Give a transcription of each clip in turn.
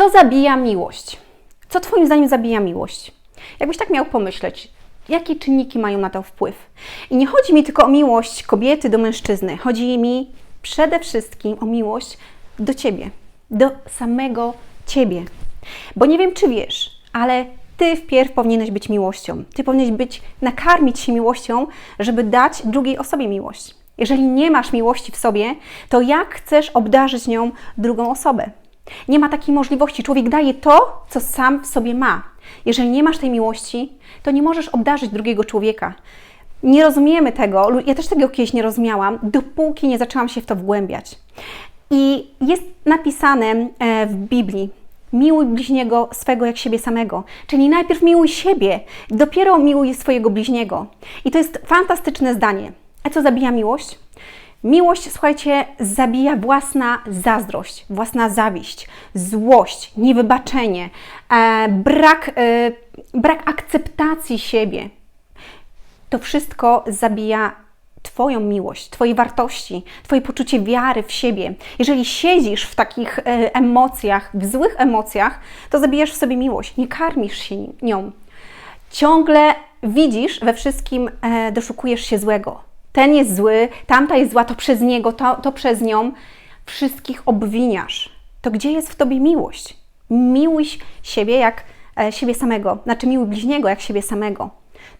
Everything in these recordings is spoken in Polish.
Co zabija miłość? Co Twoim zdaniem zabija miłość? Jakbyś tak miał pomyśleć, jakie czynniki mają na to wpływ? I nie chodzi mi tylko o miłość kobiety do mężczyzny, chodzi mi przede wszystkim o miłość do Ciebie, do samego Ciebie. Bo nie wiem, czy wiesz, ale Ty wpierw powinieneś być miłością. Ty powinieneś być, nakarmić się miłością, żeby dać drugiej osobie miłość. Jeżeli nie masz miłości w sobie, to jak chcesz obdarzyć nią drugą osobę? Nie ma takiej możliwości. Człowiek daje to, co sam w sobie ma. Jeżeli nie masz tej miłości, to nie możesz obdarzyć drugiego człowieka. Nie rozumiemy tego, ja też tego kiedyś nie rozumiałam, dopóki nie zaczęłam się w to wgłębiać. I jest napisane e, w Biblii, miłuj bliźniego swego jak siebie samego. Czyli najpierw miłuj siebie, dopiero miłuj swojego bliźniego. I to jest fantastyczne zdanie. A co zabija miłość? Miłość, słuchajcie, zabija własna zazdrość, własna zawiść, złość, niewybaczenie, e, brak, e, brak akceptacji siebie. To wszystko zabija Twoją miłość, Twoje wartości, Twoje poczucie wiary w siebie. Jeżeli siedzisz w takich e, emocjach, w złych emocjach, to zabijasz w sobie miłość, nie karmisz się nią. Ciągle widzisz we wszystkim, e, doszukujesz się złego ten jest zły, tamta jest zła, to przez niego, to, to przez nią, wszystkich obwiniasz. To gdzie jest w tobie miłość? Miłuj siebie jak e, siebie samego, znaczy miłuj bliźniego jak siebie samego.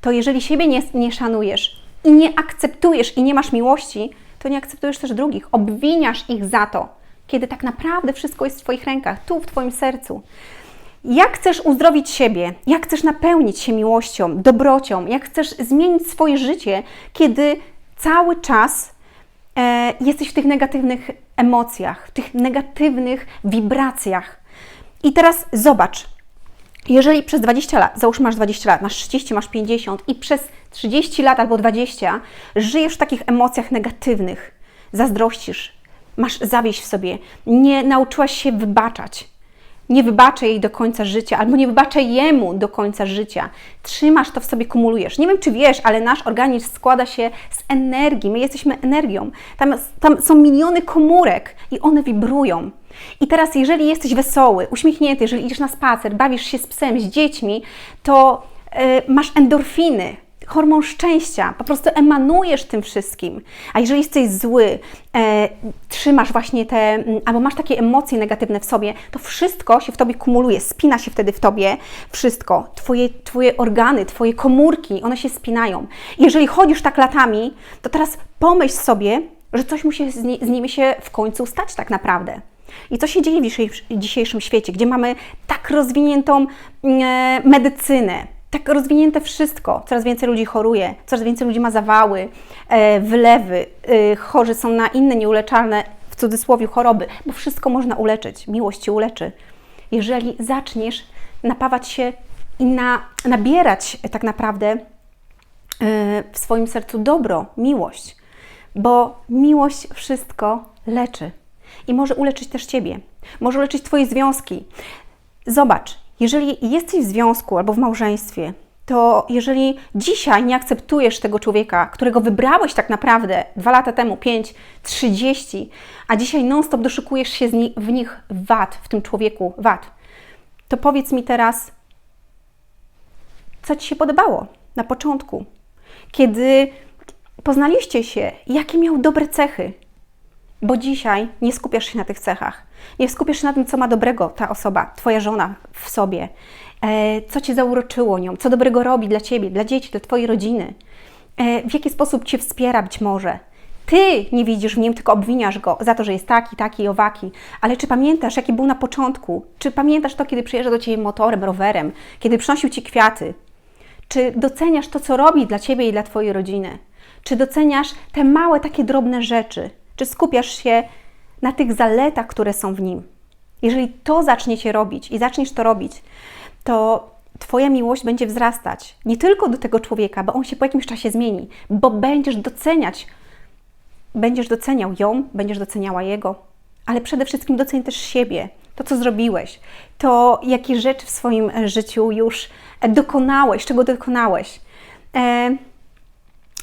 To jeżeli siebie nie, nie szanujesz i nie akceptujesz i nie masz miłości, to nie akceptujesz też drugich, obwiniasz ich za to, kiedy tak naprawdę wszystko jest w Twoich rękach, tu w Twoim sercu. Jak chcesz uzdrowić siebie, jak chcesz napełnić się miłością, dobrocią, jak chcesz zmienić swoje życie, kiedy cały czas e, jesteś w tych negatywnych emocjach, w tych negatywnych wibracjach. I teraz zobacz, jeżeli przez 20 lat, załóżmy masz 20 lat, masz 30, masz 50 i przez 30 lat albo 20 żyjesz w takich emocjach negatywnych, zazdrościsz, masz zawieść w sobie, nie nauczyłaś się wybaczać, nie wybaczę jej do końca życia, albo nie wybaczę jemu do końca życia. Trzymasz to w sobie, kumulujesz. Nie wiem, czy wiesz, ale nasz organizm składa się z energii. My jesteśmy energią. Tam, tam są miliony komórek i one wibrują. I teraz, jeżeli jesteś wesoły, uśmiechnięty, jeżeli idziesz na spacer, bawisz się z psem, z dziećmi, to yy, masz endorfiny hormon szczęścia, po prostu emanujesz tym wszystkim. A jeżeli jesteś zły, e, trzymasz właśnie te, albo masz takie emocje negatywne w sobie, to wszystko się w tobie kumuluje, spina się wtedy w tobie wszystko. Twoje, twoje organy, twoje komórki, one się spinają. Jeżeli chodzisz tak latami, to teraz pomyśl sobie, że coś musi z, nie, z nimi się w końcu stać tak naprawdę. I co się dzieje w dzisiejszym świecie, gdzie mamy tak rozwiniętą e, medycynę, tak rozwinięte wszystko. Coraz więcej ludzi choruje, coraz więcej ludzi ma zawały, e, wylewy, e, chorzy są na inne nieuleczalne, w cudzysłowie, choroby, bo wszystko można uleczyć. Miłość Cię uleczy. Jeżeli zaczniesz napawać się i na, nabierać tak naprawdę e, w swoim sercu dobro, miłość, bo miłość wszystko leczy i może uleczyć też Ciebie, może uleczyć Twoje związki. Zobacz, jeżeli jesteś w związku albo w małżeństwie, to jeżeli dzisiaj nie akceptujesz tego człowieka, którego wybrałeś tak naprawdę dwa lata temu, pięć, trzydzieści, a dzisiaj non-stop doszukujesz się w nich wad, w tym człowieku wad, to powiedz mi teraz, co Ci się podobało na początku, kiedy poznaliście się, jakie miał dobre cechy, bo dzisiaj nie skupiasz się na tych cechach. Nie skupiasz się na tym, co ma dobrego ta osoba, Twoja żona w sobie, e, co Cię zauroczyło nią, co dobrego robi dla Ciebie, dla dzieci, dla Twojej rodziny, e, w jaki sposób Cię wspiera być może. Ty nie widzisz w nim, tylko obwiniasz go za to, że jest taki, taki, owaki. Ale czy pamiętasz, jaki był na początku? Czy pamiętasz to, kiedy przyjeżdża do Ciebie motorem, rowerem, kiedy przynosił Ci kwiaty? Czy doceniasz to, co robi dla Ciebie i dla Twojej rodziny? Czy doceniasz te małe, takie drobne rzeczy? Czy skupiasz się na tych zaletach, które są w nim? Jeżeli to zaczniecie robić i zaczniesz to robić, to Twoja miłość będzie wzrastać. Nie tylko do tego człowieka, bo on się po jakimś czasie zmieni, bo będziesz doceniać, będziesz doceniał ją, będziesz doceniała jego, ale przede wszystkim doceń też siebie, to co zrobiłeś, to jakie rzeczy w swoim życiu już dokonałeś, czego dokonałeś, e,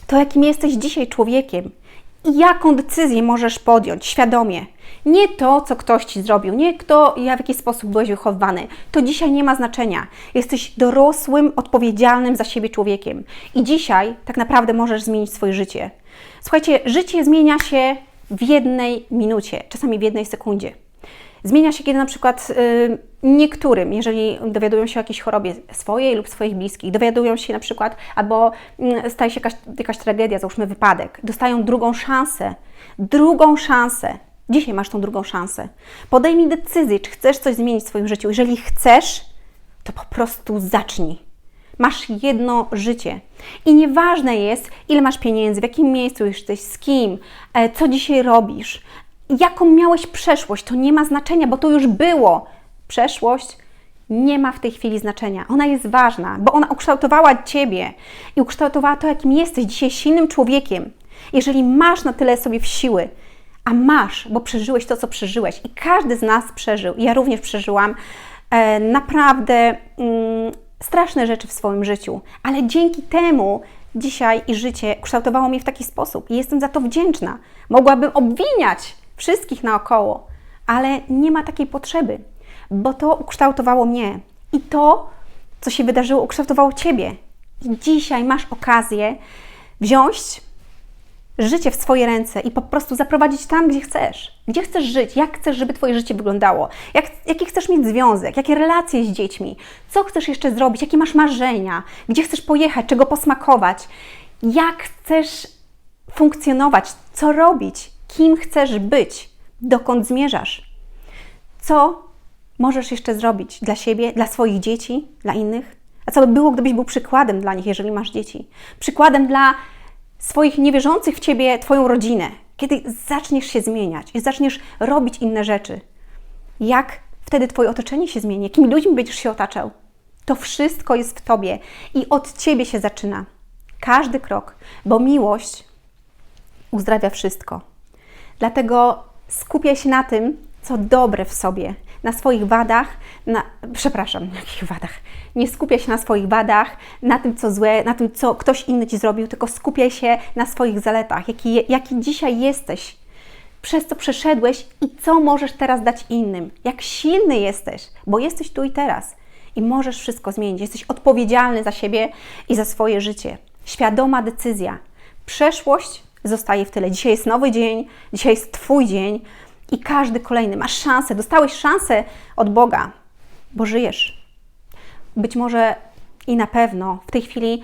to jakim jesteś dzisiaj człowiekiem, jaką decyzję możesz podjąć świadomie. Nie to, co ktoś ci zrobił, nie kto, ja w jaki sposób byłeś wychowany. To dzisiaj nie ma znaczenia. Jesteś dorosłym, odpowiedzialnym za siebie człowiekiem. I dzisiaj tak naprawdę możesz zmienić swoje życie. Słuchajcie, życie zmienia się w jednej minucie, czasami w jednej sekundzie. Zmienia się, kiedy na przykład y, niektórym, jeżeli dowiadują się o jakiejś chorobie swojej lub swoich bliskich, dowiadują się na przykład, albo y, staje się jakaś, jakaś tragedia, załóżmy wypadek, dostają drugą szansę, drugą szansę. Dzisiaj masz tą drugą szansę. Podejmij decyzję, czy chcesz coś zmienić w swoim życiu. Jeżeli chcesz, to po prostu zacznij. Masz jedno życie. I nieważne jest, ile masz pieniędzy, w jakim miejscu jesteś, z kim, e, co dzisiaj robisz, jaką miałeś przeszłość, to nie ma znaczenia, bo to już było. Przeszłość nie ma w tej chwili znaczenia. Ona jest ważna, bo ona ukształtowała Ciebie i ukształtowała to, jakim jesteś dzisiaj silnym człowiekiem. Jeżeli masz na tyle sobie w siły, a masz, bo przeżyłeś to, co przeżyłeś i każdy z nas przeżył, ja również przeżyłam e, naprawdę mm, straszne rzeczy w swoim życiu, ale dzięki temu dzisiaj i życie kształtowało mnie w taki sposób i jestem za to wdzięczna. Mogłabym obwiniać wszystkich naokoło, ale nie ma takiej potrzeby, bo to ukształtowało mnie i to, co się wydarzyło, ukształtowało Ciebie. I dzisiaj masz okazję wziąć życie w swoje ręce i po prostu zaprowadzić tam, gdzie chcesz. Gdzie chcesz żyć, jak chcesz, żeby Twoje życie wyglądało, jak, jaki chcesz mieć związek, jakie relacje z dziećmi, co chcesz jeszcze zrobić, jakie masz marzenia, gdzie chcesz pojechać, czego posmakować, jak chcesz funkcjonować, co robić, kim chcesz być, dokąd zmierzasz, co możesz jeszcze zrobić dla siebie, dla swoich dzieci, dla innych. A co by było, gdybyś był przykładem dla nich, jeżeli masz dzieci? Przykładem dla swoich niewierzących w ciebie, twoją rodzinę, kiedy zaczniesz się zmieniać i zaczniesz robić inne rzeczy. Jak wtedy twoje otoczenie się zmieni? Jakimi ludźmi będziesz się otaczał? To wszystko jest w tobie i od ciebie się zaczyna. Każdy krok, bo miłość uzdrawia wszystko. Dlatego skupiaj się na tym, co dobre w sobie, na swoich wadach, na, przepraszam, na jakich wadach? Nie skupiaj się na swoich wadach, na tym, co złe, na tym, co ktoś inny ci zrobił, tylko skupiaj się na swoich zaletach, jaki, jaki dzisiaj jesteś, przez co przeszedłeś i co możesz teraz dać innym. Jak silny jesteś, bo jesteś tu i teraz i możesz wszystko zmienić. Jesteś odpowiedzialny za siebie i za swoje życie. Świadoma decyzja. Przeszłość zostaje w tyle. Dzisiaj jest nowy dzień, dzisiaj jest Twój dzień i każdy kolejny. Masz szansę, dostałeś szansę od Boga, bo żyjesz. Być może i na pewno w tej chwili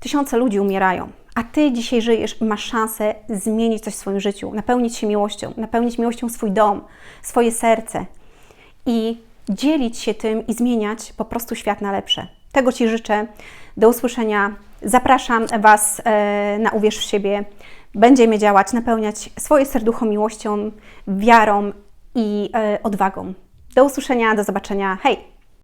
tysiące ludzi umierają, a Ty dzisiaj żyjesz i masz szansę zmienić coś w swoim życiu, napełnić się miłością, napełnić miłością swój dom, swoje serce i dzielić się tym i zmieniać po prostu świat na lepsze. Tego Ci życzę. Do usłyszenia. Zapraszam Was e, na Uwierz w siebie. Będziemy działać, napełniać swoje serducho miłością, wiarą i e, odwagą. Do usłyszenia, do zobaczenia. Hej!